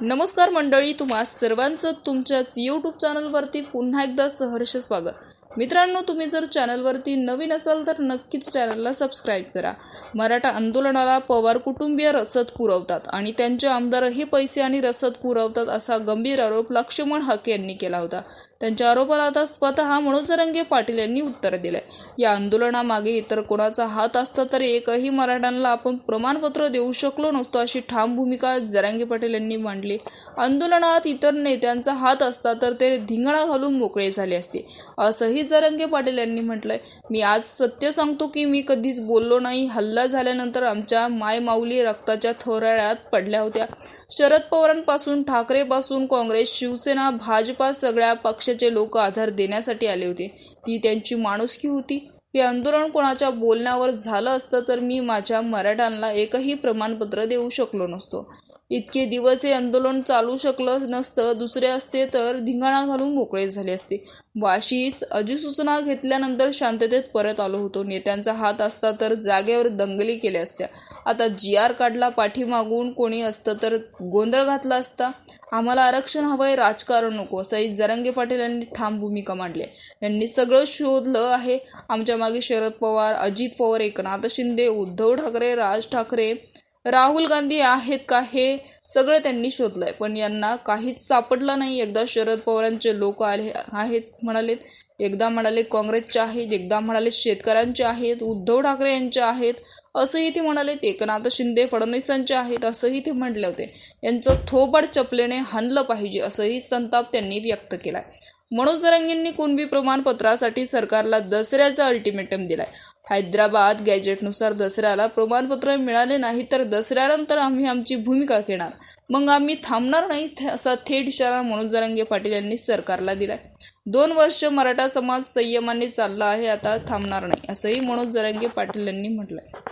नमस्कार मंडळी तुम्हा सर्वांचं तुमच्याच यूट्यूब चॅनलवरती पुन्हा एकदा सहर्ष स्वागत. मित्रांनो तुम्ही जर चॅनलवरती नवीन असाल तर नक्कीच चॅनलला सबस्क्राईब करा. मराठा आंदोलनाला पवार कुटुंबीय रसद पुरवतात आणि त्यांचे आमदारही पैसे आणि रसद पुरवतात असा गंभीर आरोप लक्ष्मण हके यांनी केला होता. त्यांच्या आरोपाला आता स्वतः मनोज जरंगे पाटील यांनी उत्तर दिलंय. या आंदोलनामागे इतर कोणाचा हात असता तर एकही मराठ्यांना आपण प्रमाणपत्र देऊ शकलो नसतो अशी ठाम भूमिका जरांगे पाटील यांनी मांडली. आंदोलनात इतर नेत्यांचा हात असता तर ते धिंगणा घालून मोकळे झाले असते. असंही जरंगे पाटील यांनी म्हटलंय. मी आज सत्य सांगतो की मी कधीच बोललो नाही. हल्ला झाल्यानंतर आमच्या मायमाऊली रक्ताच्या थोराळ्यात पडल्या होत्या. शरद पवारांपासून ठाकरेपासून काँग्रेस शिवसेना भाजपा सगळ्या पक्ष पक्षाचे लोक आधार देण्यासाठी आले होते. ती त्यांची माणुसकी होती. हे आंदोलन कोणाच्या बोलण्यावर झालं असतं तर मी माझ्या मराठ्यांना एकही प्रमाणपत्र देऊ शकलो नसतो. इतके दिवस हे आंदोलन चालू शकलं नसतं दुसरे असते तर धिंगाणा घालून मोकळे झाले असते. वाशीच अधिसूचना घेतल्यानंतर शांततेत परत आलो होतो. नेत्यांचा हात असता तर जागेवर दंगली केल्या असत्या. आता जी आर काढला पाठीमागून कोणी असतं तर गोंधळ घातला असता? आम्हाला आरक्षण हवंय राजकारण नको असंही जरंगे पाटील यांनी ठाम भूमिका मांडली. आहे. यांनी सगळं शोधलं आहे. आमच्या मागे शरद पवार अजित पवार एकनाथ शिंदे उद्धव ठाकरे राज ठाकरे राहुल गांधी आहेत का हे सगळं त्यांनी शोधलंय. पण यांना काहीच सापडलं नाही. एकदा शरद पवारांचे लोक आले आहेत म्हणालेत. एकदा म्हणाले काँग्रेसचे आहेत एकदा म्हणाले शेतकऱ्यांचे आहेत उद्धव ठाकरे यांचे आहेत. असंही ते म्हणाले एकनाथ शिंदे फडणवीसांचे आहेत असंही ते म्हटले होते. यांचं थोबड चपलेने हाणलं पाहिजे असंही संताप त्यांनी व्यक्त केलाय. मनोज जरांगेंनी कुणबी प्रमाणपत्रासाठी सरकारला दसऱ्याचा अल्टिमेटम दिलाय. हैदराबाद गॅजेटनुसार दसऱ्याला प्रमाणपत्र मिळाले नाही तर दसऱ्यानंतर आम्ही आमची भूमिका घेणार. मग आम्ही थांबणार नाही थे- असा थेट इशारा मनोज जरांगे पाटील यांनी सरकारला दिलाय. दोन वर्ष मराठा समाज संयमाने चालला आहे आता थांबणार नाही असंही मनोज जरांगे पाटील यांनी म्हटलंय.